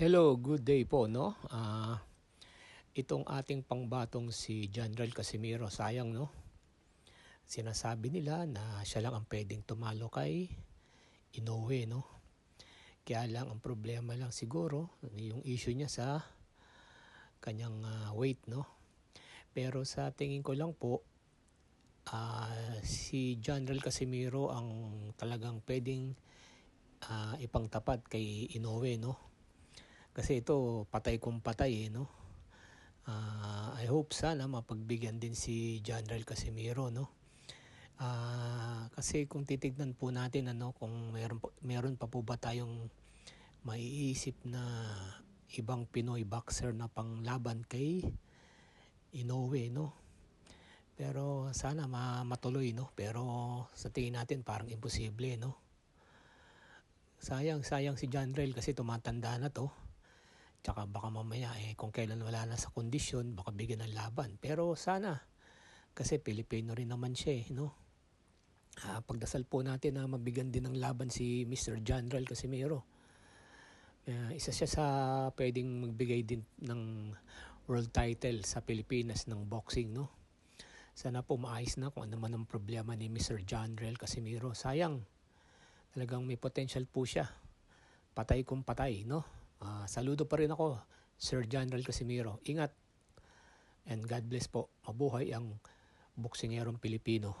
Hello, good day po, no? Ah, itong ating pangbatong si General Casimiro, sayang, no? Sinasabi nila na siya lang ang pwedeng tumalo kay Inoue, no? Kaya lang, ang problema lang siguro, yung issue niya sa kanyang ah, weight, no? Pero sa tingin ko lang po, ah, si General Casimiro ang talagang pwedeng ah, ipangtapat kay Inoue, no? Kasi ito, patay kung patay eh, no? Ah, I hope sana mapagbigyan din si General Casimiro, no? Ah, kasi kung titignan po natin, ano, kung meron, meron pa po ba tayong maiisip na ibang Pinoy boxer na panglaban kay Inoue, no? Pero sana ma matuloy, no? Pero sa tingin natin parang imposible, no? Sayang, sayang si John kasi tumatanda na to. Tsaka baka mamaya eh kung kailan wala na sa kondisyon, baka bigyan ng laban. Pero sana kasi Pilipino rin naman siya eh, no? Ah, pagdasal po natin na mabigyan din ng laban si Mr. Rel Casimiro. Ah, isa siya sa pwedeng magbigay din ng world title sa Pilipinas ng boxing, no? Sana po maayos na kung ano man ang problema ni Mr. Rel Casimiro. Sayang, talagang may potential po siya. Patay kung patay, no? Ah, saludo pa rin ako, Sir General Casimiro. Ingat and God bless po. Mabuhay ang boksingerong Pilipino.